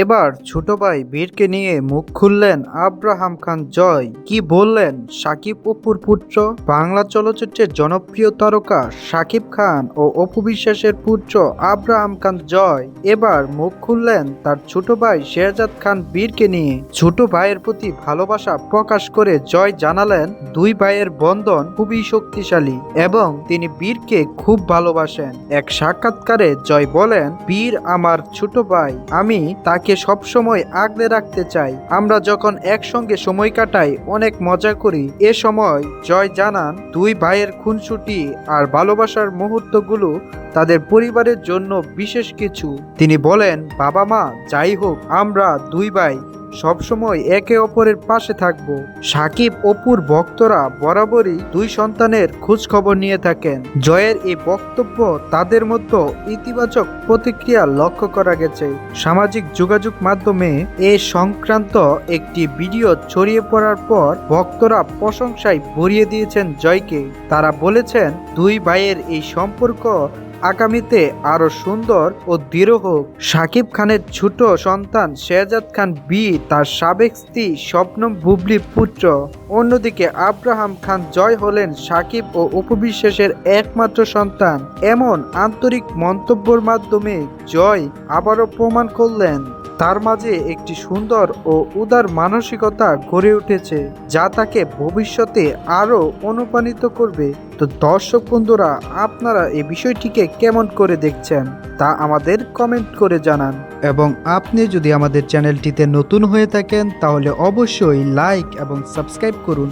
এবার ছোট ভাই বীরকে নিয়ে মুখ খুললেন আব্রাহাম খান জয়। কি বললেন? সাকিব অপুর পুত্র? বাংলা চলচ্চিত্রের জনপ্রিয় তারকা সাকিব খান ও অপু বিশ্বাসের পুত্র আব্রাহাম খান জয়। এবার মুখ খুললেন তার ছোট ভাই শেরজাদ খান বীরকে নিয়ে। ছোট ভাইয়ের প্রতি ভালোবাসা প্রকাশ করে জয় জানালেন দুই ভাইয়ের বন্ধন খুবই শক্তিশালী এবং তিনি বীরকে খুব ভালোবাসেন। এক সাক্ষাৎকারে জয় বলেন, বীর আমার ছোট ভাই, আমি তাকে সবসময় আগলে রাখতে চাই। আমরা যখন একসঙ্গে সময় কাটাই, অনেক মজা করি। এ সময় জয় জানান, দুই ভাইয়ের খুনসুটি আর ভালোবাসার মুহূর্তগুলো তাদের পরিবারের জন্য বিশেষ কিছু। তিনি বলেন, বাবা মা, যাই হোক, আমরা দুই ভাই সবসময় একে অপরের পাশে থাকব। সাকিব, অপুর ভক্তরা বরাবরই দুই সন্তানের খোঁজ খবর নিয়ে থাকেন। জয়ের এই বক্তব্য তাদের মধ্যে ইতিবাচক প্রতিক্রিয়া লক্ষ্য করা গেছে। সামাজিক যোগাযোগ মাধ্যমে এ সংক্রান্ত একটি ভিডিও ছড়িয়ে পড়ার পর ভক্তরা প্রশংসায় ভরিয়ে দিয়েছেন জয়কে। তারা বলেছেন, দুই ভাইয়ের এই সম্পর্ক আগামীতে আরও সুন্দর ও দৃঢ় হোক। সাকিব খানের ছোট সন্তান শেহজাদ খান বি, তার সাবেক স্ত্রী স্বপ্নম বুবলি পুত্র। অন্যদিকে আব্রাহাম খান জয় হলেন সাকিব ও উপবিশ্বাসের একমাত্র সন্তান। এমন আন্তরিক মন্তব্যর মাধ্যমে জয় আবারও প্রমাণ করলেন। তার মাঝে একটি সুন্দর ও উদার মানসিকতা গড়ে উঠেছে, যা তাকে ভবিষ্যতে আরও অনুপ্রাণিত করবে। তো দর্শক বন্ধুরা, আপনারা এই বিষয়টিকে কেমন করে দেখছেন তা আমাদের কমেন্ট করে জানান। এবং আপনি যদি আমাদের চ্যানেলটিতে নতুন হয়ে থাকেন, তাহলে অবশ্যই লাইক এবং সাবস্ক্রাইব করুন।